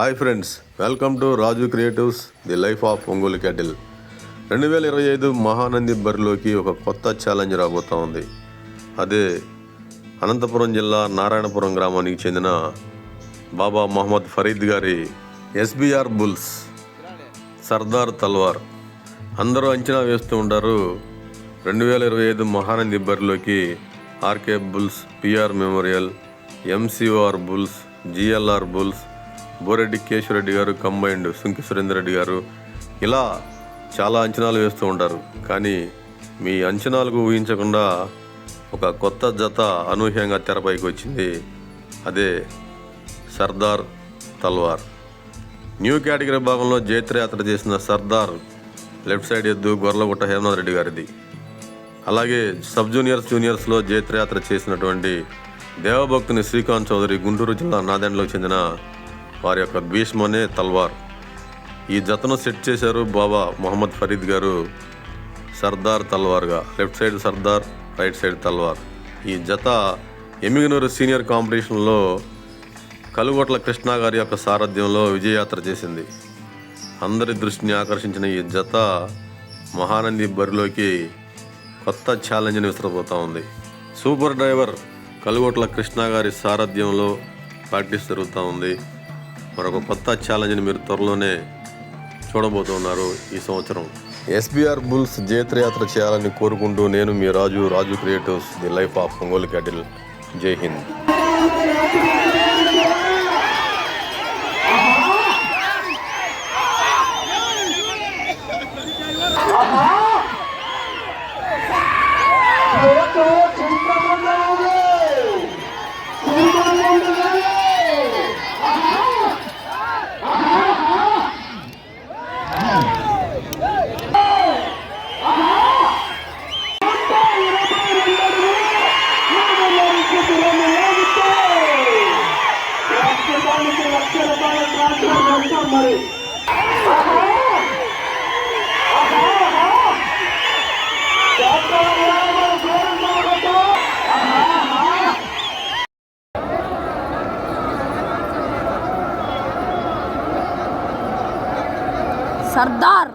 Hi friends welcome to Raju creatives the life of Ongole cattle. రెండు వేల ఇరవై ఐదు మహానంది బరిలోకి ఒక కొత్త ఛాలెంజ్ రాబోతా ఉంది. అదే అనంతపురం జిల్లా నారాయణపురం గ్రామానికి చెందిన బాబా మహమ్మద్ ఫరీద్ గారి ఎస్బీఆర్ బుల్స్ సర్దార్ తల్వార్. అందరూ అంచనా వేస్తూ ఉంటారు రెండు వేల ఇరవై ఐదు మహానంది బరిలోకి RK bulls PR memorial MCOR bulls GLR bulls Boreddy Keshavareddy గారు కంబైండ్ సుంకి సురేందర్ రెడ్డి గారు ఇలా చాలా అంచనాలు వేస్తూ ఉంటారు. కానీ మీ అంచనాలకు ఊహించకుండా ఒక కొత్త జత అనూహ్యంగా తెరపైకి వచ్చింది. అదే సర్దార్ తల్వార్. న్యూ కేటగిరీ భాగంలో జైత్రయాత్ర చేసిన సర్దార్ లెఫ్ట్ సైడ్ ఎద్దు గొర్లగుట్ట హేమనాథ్ రెడ్డి గారిది. అలాగే సబ్ జూనియర్స్ జూనియర్స్లో జైత్రయాత్ర చేసినటువంటి దేవభక్తుని శ్రీకాంత్ చౌదరి గుంటూరు జిల్లా నాదెండ్లకు చెందిన వారి యొక్క భీష్మనే తల్వార్. ఈ జతను సెట్ చేశారు బాబా మొహమ్మద్ ఫరీద్ గారు Sardar తల్వార్గా. Left side Sardar right side Talwar. ఈ జత ఎమిగనూరు సీనియర్ కాంపిటీషన్లో కలుగొట్ల కృష్ణ గారి యొక్క సారథ్యంలో విజయయాత్ర చేసింది. అందరి దృష్టిని ఆకర్షించిన ఈ జత మహానంది బరిలోకి కొత్త ఛాలెంజ్ని విసిరబోతూ ఉంది. సూపర్ డ్రైవర్ కలుగొట్ల కృష్ణ గారి సారథ్యంలో ప్రాక్టీస్ జరుగుతూ ఉంది. మరొక కొత్త ఛాలెంజ్ని మీరు త్వరలోనే చూడబోతున్నారు ఈ సంవత్సరం. ఎస్బీఆర్ బుల్స్ జైత్రయాత్ర చేయాలని కోరుకుంటూ నేను మీ Raju Raju creatives the life of Ongole cattle జై హింద్. సర్దార్